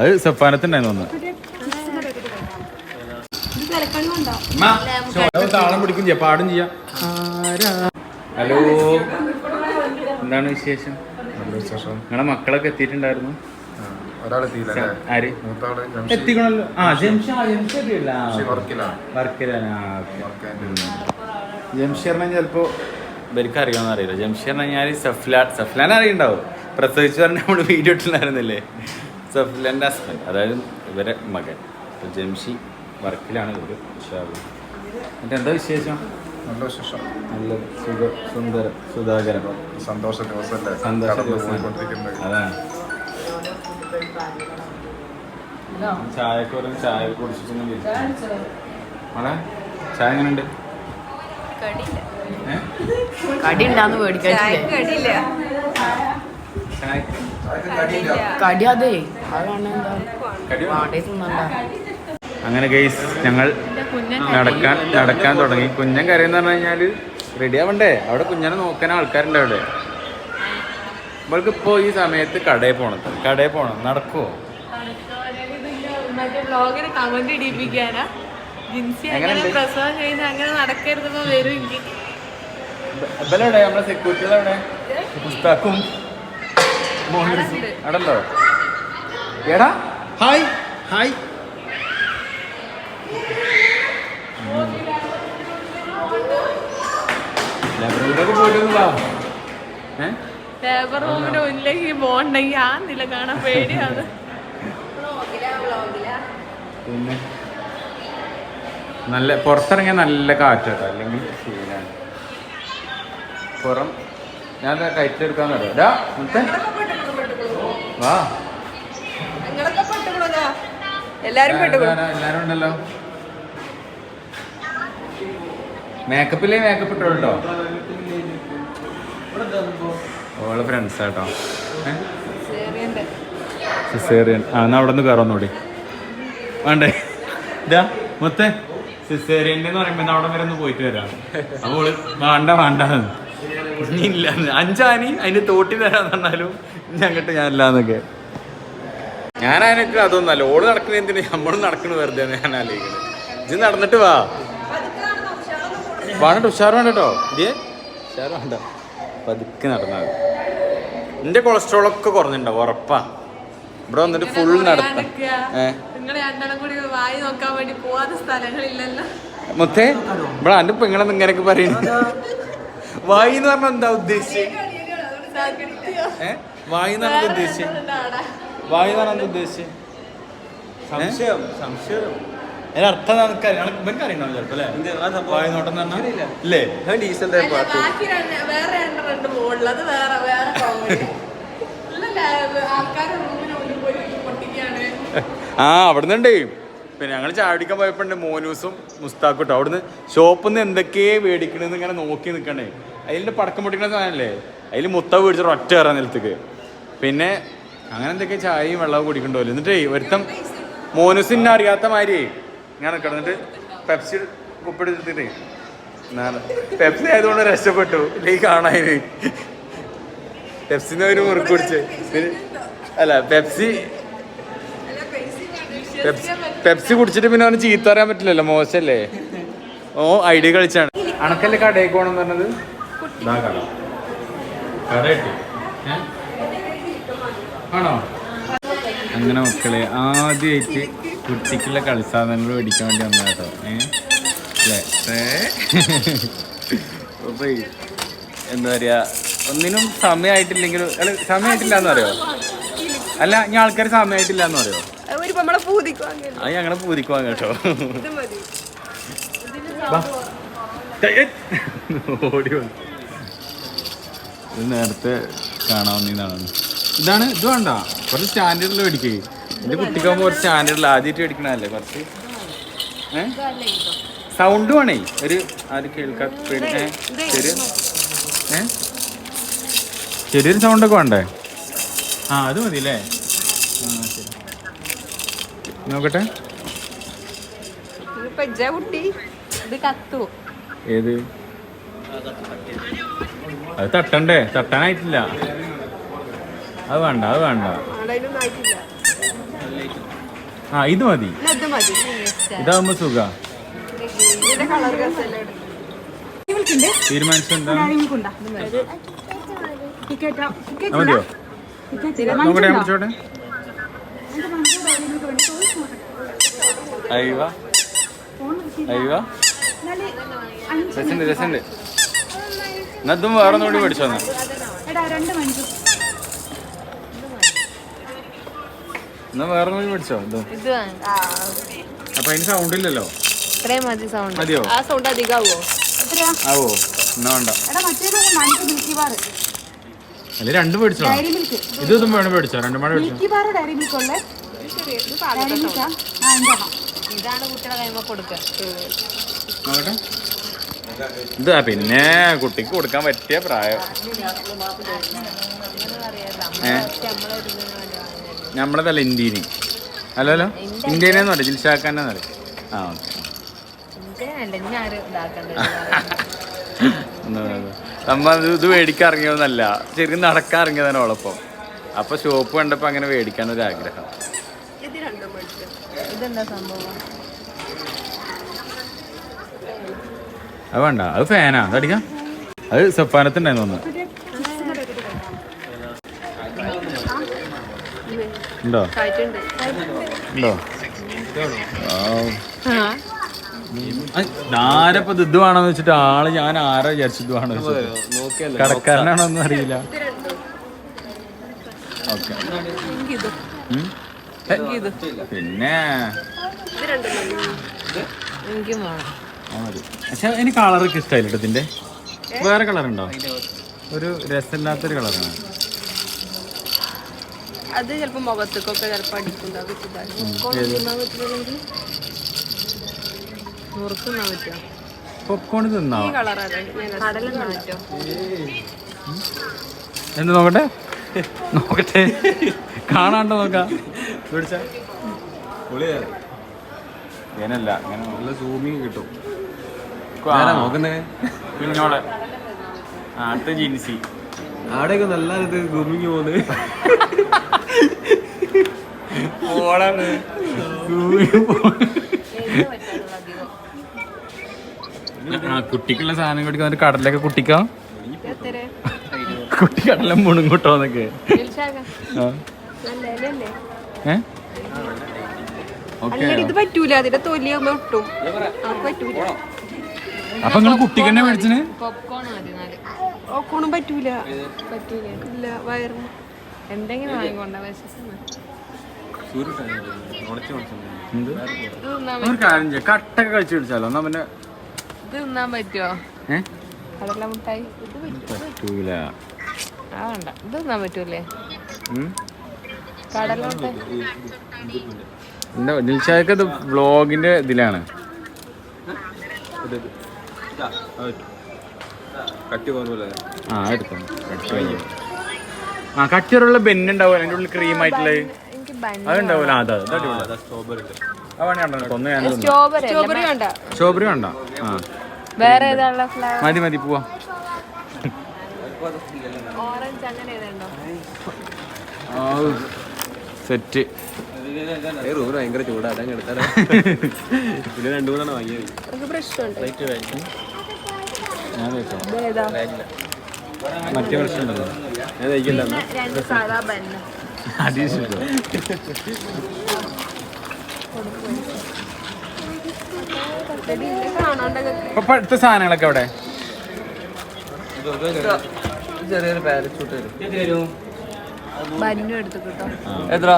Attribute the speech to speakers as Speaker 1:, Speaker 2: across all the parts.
Speaker 1: അത് സഫാനത്തുണ്ടായിരുന്നു ഒന്ന് താളം പിടിക്കും ചെയ്യാം പാടും ചെയ്യാം. ഹലോ. എന്താണ് വിശേഷം?
Speaker 2: നല്ല വിശേഷം.
Speaker 1: നിങ്ങളെ മക്കളൊക്കെ എത്തിയിട്ടുണ്ടായിരുന്നു? എത്തിക്കണല്ലോ ആ ജംഷ. ജംഷീറിനെ ചിലപ്പോ ഇവർക്ക് അറിയാമെന്ന് അറിയില്ല. ജംഷീറിനെ ഞാൻ സഫ്ലാൻ സഫ്ലാൻ അറിയണ്ടാവും. പ്രസവിച്ചു പറഞ്ഞ നമ്മൾ വീഡിയോ ഇട്ടുണ്ടായിരുന്നില്ലേ സഫ്ലാന്റെ ഹസ്ബൻഡ് അതായത് ഇവരെ മകൻ. ഇപ്പം ജംഷി വർക്കിലാണ് ഇവർ എന്നിട്ട് എന്താ വിശേഷം?
Speaker 2: നല്ല വിശേഷം.
Speaker 1: നല്ല സുഖ സുന്ദരം സുധാകരം
Speaker 2: സന്തോഷ ദിവസമല്ലേ
Speaker 1: സന്തോഷ ദിവസം അതാണ്. ചായക്കോരം ചായ കുടിച്ചിട്ട് മോളെ ചായ എങ്ങനെയുണ്ട്?
Speaker 3: കടി ഉണ്ടാന്ന് പേടിക്കാൻ
Speaker 4: കടിയില്ല.
Speaker 1: ചായക്ക്
Speaker 3: കടി അതെ?
Speaker 1: അങ്ങനെ ഗെയ്സ് ഞങ്ങൾ നടക്കാൻ നടക്കാൻ തുടങ്ങി. കുഞ്ഞൻ കരയെന്ന് പറഞ്ഞു കഴിഞ്ഞാൽ റെഡി ആവണ്ടേ? അവിടെ കുഞ്ഞനെ നോക്കാൻ ആൾക്കാരുണ്ട് അവിടെ. നമ്മൾക്ക് ഇപ്പോ ഈ സമയത്ത് കടയിൽ പോണത് കടയിൽ ഇവലെവിടെ നമ്മളെ സെക്യൂരിറ്റികളെവിടെ പുസ്തക്കും ഉണ്ടോ എടാ. ഹായ്. ഹായ്. ലൈബ്രറിയിലൊക്കെ പോയിട്ടൊന്ന് വാ ഏ?
Speaker 4: ലേബർ റൂമിന്റെ മുന്നിലേക്ക് പോകണ്ടെങ്കിൽ ആ നില കാണാൻ പേടിയാണ്.
Speaker 1: പിന്നെ? നല്ല പുറത്തിറങ്ങിയ നല്ല കാറ്റ് അല്ലെങ്കിൽ ശീലാണ് പുറം ഞാൻ കയറ്റെടുക്കാൻ അറിയാം വാ.
Speaker 4: എല്ലാരും
Speaker 1: എല്ലാരും ഉണ്ടല്ലോ. മേക്കപ്പില്ലേ മേക്കപ്പ് ഇട്ടോട്ടോ ഓളെ ഫ്രണ്ട്സ് ആട്ടോ. സിസേറിയൻ. ആ എന്നാ അവിടെ നിന്ന് കയറുന്നോടി വേണ്ടേ? ഇതാ മൊത്തേ. സിസേറിയന്റെ എന്ന് പറയുമ്പോൾ അവിടെ വരെ ഒന്ന് പോയിട്ട് വരാം. അപ്പോൾ വേണ്ട വേണ്ട. ഇനി ഇല്ല അഞ്ചാനി അതിന്റെ തോട്ടി തരാന്ന് പറഞ്ഞാലും ഞങ്ങട്ട് ഞാനില്ലാന്നൊക്കെ ഞാൻ അതിനൊക്കെ അതൊന്നല്ല ഓൾ നടക്കുന്ന എന്തിനു? നമ്മളും നടക്കണ വെറുതെ ഞാൻ ആലോചിക്കുന്നത് ഇജ്ജ് നടന്നിട്ട് വാ. വേണ്ട ഉഷാർ വേണ്ട കേട്ടോ. ഇതേ ഉഷാർ വേണ്ട. പതുക്കെ നടന്നാൽ എന്റെ കൊളസ്ട്രോൾ ഒക്കെ കുറഞ്ഞിട്ടുണ്ടാവും ഉറപ്പാ. ഇവിടെ വന്നിട്ട് ഫുൾ നടത്താം. ഏ?
Speaker 4: നിങ്ങൾ രണ്ടെണ്ണം കൂടി വായി നോക്കാൻ വേണ്ടി പോവാത്ത സ്ഥലങ്ങളില്ലല്ലോ.
Speaker 1: മുത്തേ ഇവിടെ അന്റെ പെങ്ങളെ ഇങ്ങനെയൊക്കെ പറയുന്നു വായി എന്ന് പറഞ്ഞാൽ എന്താ ഉദ്ദേശിച്ചത് ഏ? വായി എന്ന് പറഞ്ഞാൽ ഉദ്ദേശിച്ചത് വായി എന്ന് പറഞ്ഞാൽ എന്താ ഉദ്ദേശിച്ചത് സംശയം സംശയം. അതിന്റെ അർത്ഥം ഇവർക്ക് അറിയണോ ചിലപ്പോ അല്ലേ? വായി നോട്ടം എന്ന് പറഞ്ഞാൽ ഇല്ലേ?
Speaker 4: വേറെ രണ്ടെണ്ണം
Speaker 1: പിന്നെ ഞങ്ങൾ ചാടിക്കാൻ പോയപ്പോണ്ട് മോനൂസും മുസ്താഖും കേട്ടോ അവിടുന്ന് ഷോപ്പിൽ നിന്ന് എന്തൊക്കെയാ മേടിക്കണെന്ന് ഇങ്ങനെ നോക്കി നിൽക്കണേ അതിന്റെ പടക്കം പൊട്ടിക്കണ സാധനമല്ലേ അതിൽ മുത്ത മേടിച്ചിട്ട് ഒറ്റ കയറാൻ നിലത്തേക്ക്. പിന്നെ അങ്ങനെ എന്തൊക്കെ ചായയും വെള്ളവും കുടിക്കണ്ടല്ലോ എന്നിട്ടേ ഒരുത്തം മോനൂസിനെ അറിയാത്ത മാതിരി ഞാൻ കിടന്നിട്ട് പെപ്സി കുപ്പിടിച്ചിട്ടേ പെപ്സി ആയതുകൊണ്ട് രക്ഷപ്പെട്ടു. ഇല്ലെങ്കിൽ കാണാൻ പെപ്സിന്ന് ഒരു മുറുക്കുടിച്ച് അല്ല പെപ്സി പെപ്സി കുടിച്ചിട്ട് പിന്നെ അവന് ചീത്ത പറയാൻ പറ്റില്ലല്ലോ മോശല്ലേ? ഓ ഐഡിയ കളിച്ചാണ്. അണക്കല്ലേ കടയിൽ പോകണം പറഞ്ഞത്? ആണോ? അങ്ങനെ മക്കളെ ആദ്യമായിട്ട് കുട്ടിക്കുള്ള കളിസാധനങ്ങൾ മേടിക്കാൻ വേണ്ടി വന്ന കേട്ടോ. ഏ? അല്ലേ? ഏ? എന്താ പറയാ ഒന്നിനും സമയമായിട്ടില്ലെങ്കിലും സമയമായിട്ടില്ല എന്ന് പറയോ അല്ല ഞാൻ ആൾക്കാർ സമയമായിട്ടില്ല എന്ന് പറയോ
Speaker 4: ഒരു നമ്മളെ പൂതിക്കും അങ്ങനെ
Speaker 1: അത് ഞങ്ങളെ പൂരിക്കുവാൻ കേട്ടോ. ഓടി വന്നു. ഇത് നേരത്തെ കാണാവുന്നതാണ്. ഇതാണ് ഇത് വേണ്ട. കുറച്ച് സ്റ്റാൻഡേർഡിൽ മേടിക്കേ. എന്റെ കുട്ടിക്കാകുമ്പോൾ കുറച്ച് സ്റ്റാൻഡേർഡിൽ ആദ്യമായിട്ട് മേടിക്കണല്ലേ കുറച്ച്? സൗണ്ട് വേണേ. ഒരു ആര് കേൾക്കാൻ ഏ? ചെറിയൊരു സൗണ്ടൊക്കെ വേണ്ടേ? ആ അത് മതി അല്ലേ ആ ശരി. നോക്കട്ടെ. ഏത്? അത് തട്ടണ്ടേ? തട്ടാനായിട്ടില്ല. അത് വേണ്ട അത് വേണ്ട. ആ ഇത് മതി.
Speaker 4: ഇത് മതി.
Speaker 1: ഇതാവുമ്പോ സുഖ.
Speaker 4: തീരുമാനിച്ചോട്ടെ
Speaker 1: തീരുമാനിച്ചെന്താ നോക്കട്ടെ അയ്യോ. രസണ്ട് രസണ്ട്. ഇതും വേറെ ഒന്നുകൂടി പഠിച്ചോ എന്നാ? വേറെ ഒന്നുകൂടി പഠിച്ചോ? ഇതും. അപ്പൊ അതിന് സൗണ്ട് ഇല്ലല്ലോ?
Speaker 5: ഇത്രയും മതി സൗണ്ട്
Speaker 1: മതിയോ?
Speaker 4: ആ സൗണ്ട് അധികമാവോ
Speaker 1: ആവോ. എന്നാ വേണ്ട. അല്ലെ രണ്ടും മേടിച്ചോ ഇത് ഇതും വേണം മേടിച്ചോ? രണ്ടും വേണം മേടിച്ചോ?
Speaker 5: ഇതാണ് കുട്ടികളെ കൈമ കൊടുക്കുക.
Speaker 1: ഇതാ പിന്നെ കുട്ടിക്ക് കൊടുക്കാൻ പറ്റിയ പ്രായം. നമ്മളതല്ല ഇന്ത്യന് അല്ലല്ലോ ഇന്ത്യനെന്ന് പറയും ജിൽഷാക്കാനെന്ന് പറയും. ആ ഓക്കെ. നമ്മ ഇത് മേടിക്കാൻ ഇറങ്ങിയതൊന്നല്ല ശരിക്കും നടക്കാൻ ഇറങ്ങിയതാണ് ഓളപ്പം. അപ്പൊ ഷോപ്പ് കണ്ടപ്പോ അങ്ങനെ മേടിക്കാൻ ഒരു ആഗ്രഹം അത് വേണ്ട അത് ഫാനാ അതടിക്കാം അത് സഫാനത്തുണ്ടായിരുന്നു ഒന്ന് ഉണ്ടോ? ഉണ്ടോ? ആരപ്പോ ഇത് വേണമെന്ന് വെച്ചിട്ട് ആൾ ഞാൻ ആരാ വിചാരിച്ചു വേണമെന്ന് വെച്ചിട്ട്? കടക്കാരനാണോന്നും അറിയില്ല. ഓക്കെ. പിന്നെ? പക്ഷെ എനിക്ക് കളറൊക്കെ ഇഷ്ടമായില്ല കേട്ടോ ഇതിന്റെ? വേറെ കളർ ഉണ്ടോ ഒരു രസമില്ലാത്തൊരു കളറാണ്
Speaker 4: അത് ചിലപ്പോ മുഖത്തേക്കൊക്കെ ചിലപ്പോ
Speaker 5: പറ്റുമോ
Speaker 1: പോപ്കോൺ തിന്നോ? എന്ത് നോക്കട്ടെ? നോക്കട്ടെ. കാണാണ്ടോ നോക്കാം. ഇങ്ങനല്ല ഇങ്ങനെ നല്ല സൂമിങ് കിട്ടും. നോക്കുന്നേ? കുഞ്ഞോളെ. അടുത്ത ജിൻസി.
Speaker 6: അവിടെയൊക്കെ നല്ല ഇത് ഗുമിങ് പോകുന്നത്
Speaker 1: ഓളാണ് ആ കുട്ടിക്കുള്ള സാധനം കൊടുക്കാൻ ഒരു കടലൊക്കെ കുട്ടിക്കാം?
Speaker 4: എത്ര
Speaker 1: കുട്ടി കടല മുണും
Speaker 4: കൂട്ടോ ഇത് പറ്റൂല. അതിന്റെ തൊലിയാകുമ്പോ ഒട്ടും. നമുക്ക് പറ്റൂല.
Speaker 1: അപ്പൊ നിങ്ങൾ കുട്ടിക്ക് തന്നെ മേടിച്ചിന്
Speaker 4: പറ്റൂല. പറ്റൂല. ഇല്ല
Speaker 5: എന്തെങ്കിലും വാങ്ങിക്കൊണ്ട വിശക്കുന്ന.
Speaker 1: ഒരു കാര്യം കട്ടൊക്കെ കഴിച്ചു പിടിച്ചാലോ എന്നാ പിന്നെ
Speaker 5: ഇത് തിന്നാൻ പറ്റുമോ കടല മുട്ടായി. ഇത് പറ്റും
Speaker 1: പറ്റൂല.
Speaker 5: ആ വേണ്ട. ഇത് തിന്നാൻ പറ്റൂലേ. കടല മുട്ടായി
Speaker 1: ഇത് വ്ളോഗിന്റെ ഇതിലാണ്. ആ എടുത്തോ. ആ കട്ടിയുള്ള ബെന്നുണ്ടാവും അതിന്റെ ഉള്ളിൽ ക്രീം ആയിട്ടുള്ളത്
Speaker 5: എനിക്ക് ബൻ
Speaker 1: അതുണ്ടാവില്ല അതെ
Speaker 6: സ്ട്രോബെറി
Speaker 5: സ്ട്രോബെറി
Speaker 4: സ്ട്രോബെറി വേണ്ട.
Speaker 1: സ്ട്രോബെറി വേണ്ട. ആ.
Speaker 5: വേറെ ഏതാണുള്ള ഫ്ലവർ
Speaker 1: മതി മതി പോവാ.
Speaker 5: ഓറഞ്ച് അങ്ങനെ ഏതുണ്ടോ?
Speaker 1: സെറ്റ്
Speaker 6: ഭയങ്കര ചൂടാ അതങ്ങ് എടുത്താലോ പിന്നെ രണ്ടു മൂന്നെണ്ണം വാങ്ങിയത്
Speaker 1: മറ്റേ പ്രശ്നം
Speaker 6: ഞാൻ കഴിക്കില്ല
Speaker 5: രണ്ട്
Speaker 1: ഇപ്പൊ അടുത്ത സാധനങ്ങളൊക്കെ അവിടെ
Speaker 6: ചെറിയൊരു പാരച്ചൂട്ട് വരും. എത്ര?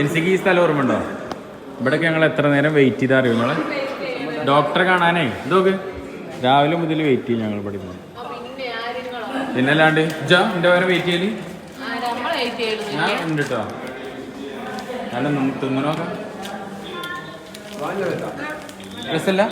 Speaker 1: എനിക്ക് ഈ സ്ഥലം ഓർമ്മയുണ്ടോ? ഇവിടെയൊക്കെ ഞങ്ങൾ എത്ര നേരം വെയിറ്റ് ചെയ്താ അറിയും നിങ്ങളെ? ഡോക്ടറെ കാണാനേ. ഇതൊക്കെ രാവിലെ മുതൽ വെയിറ്റ് ചെയ്യും ഞങ്ങൾ ഇവിടെ. പിന്നെ അല്ലാണ്ട് ജാ എന്റെ വരെ വെയിറ്റ് ചെയ്യൽ? ഞാൻ ഉണ്ട് കേട്ടോ നല്ല തിന്നണോക്കാം രസല്ല?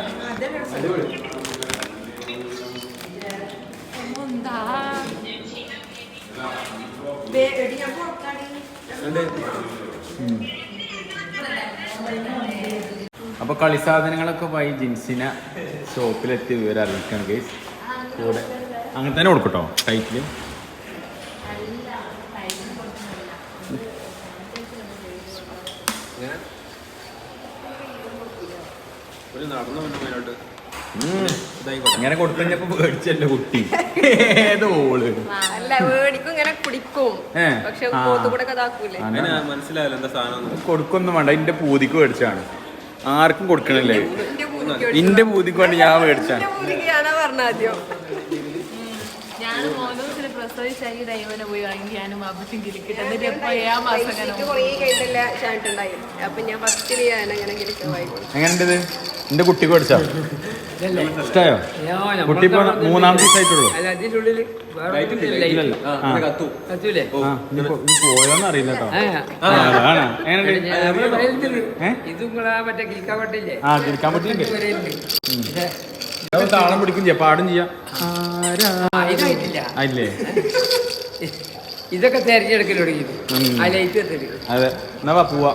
Speaker 1: അപ്പൊ കളി സാധനങ്ങളൊക്കെ പോയി ജിൻസിനെ ഷോപ്പിലെത്തി വിവരം അറിയിക്കണം ഗൈസ് കൂടെ. അങ്ങനെ തന്നെ കൊടുക്കട്ടോ
Speaker 6: ടൈറ്റിൽ
Speaker 1: ഇങ്ങനെ കൊടുത്തപ്പോ പേടിച്ചല്ലേ കുട്ടി? ഏത് ഓൾ?
Speaker 4: അല്ല വേടിക്കും ഇങ്ങനെ കുടിക്കും. പക്ഷെ
Speaker 1: ആ.
Speaker 4: പോത്തുകൂടെ ഇതാക്കൂലേ?
Speaker 1: അങ്ങനെ.
Speaker 6: മനസ്സിലായല്ലോ എന്താ സാധനം
Speaker 1: കൊടുക്കൊന്നും വേണ്ട. എന്റെ പൂതിക്ക് മേടിച്ചാണ് ആർക്കും കൊടുക്കണില്ലേ?
Speaker 4: എന്റെ പൂതിക്ക്
Speaker 1: വേണ്ടി ഞാൻ മേടിച്ചാണ്
Speaker 4: എന്റെ പൂതിക്ക് ഞാനാ പറഞ്ഞ ആദ്യം
Speaker 5: ഞാൻ മൂന്ന് ഈ ദൈവനെ പോയി വാങ്ങി ഞാനും അപ്പച്ചും കിരിക്കിട്ട് എന്നിട്ട് എപ്പോ ഏഴാം മാസം അങ്ങനെ
Speaker 1: എങ്ങനെയുണ്ട് എന്റെ കുട്ടിക്ക് പഠിച്ചോ? ഇഷ്ടായോ? കുട്ടി ഇപ്പൊ മൂന്നാം ദിവസമായിട്ടുള്ളൂ
Speaker 3: അല്ല അതിന്റെ ഉള്ളിൽ
Speaker 1: ഇല്ലല്ലോ. ആ
Speaker 6: കത്തു.
Speaker 3: കത്തൂലേ?
Speaker 1: ആ, ഇനിയിപ്പോ ഇനി പോയോന്ന് അറിയില്ല കേട്ടോ അതാണ്. എങ്ങനെയുണ്ട്? ആ കിടക്കാൻ പറ്റില്ലേ? താളം പിടിക്കും ചെയ്യാം പാടും ചെയ്യാം
Speaker 3: ഇതൊക്കെ തെരഞ്ഞെടുക്കൽ തുടങ്ങി. ആ ലൈറ്റ്
Speaker 1: അതെ എന്നാ വാ പോവാ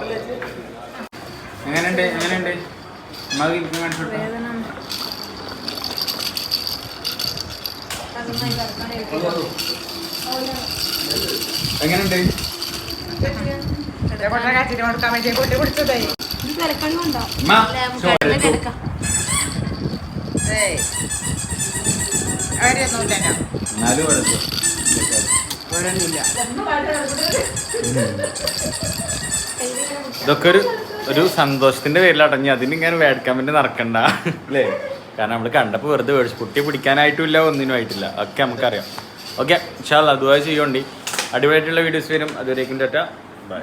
Speaker 1: എങ്ങനെയുണ്ട് എങ്ങനെയുണ്ട്. എങ്ങനെയുണ്ട് കൊടുത്തതായി ചോറ് എടുത്തു. ഇതൊക്കെ ഒരു ഒരു സന്തോഷത്തിന്റെ പേരിൽ അടഞ്ഞു അതിന് ഇങ്ങനെ മേടിക്കാൻ വേണ്ടി നടക്കണ്ട. അല്ലേ? കാരണം നമ്മൾ കണ്ടപ്പോൾ വെറുതെ മേടിച്ചു കുട്ടിയെ പിടിക്കാനായിട്ടില്ല ഒന്നിനും ആയിട്ടില്ല. ഒക്കെ നമുക്കറിയാം. ഓക്കെ ഇൻഷാല്ല അതുവായി ചെയ്യോണ്ടി. അടിപൊളിയായിട്ടുള്ള വീഡിയോസ് വരും. അതുവരേക്കും ടാറ്റ. ബൈ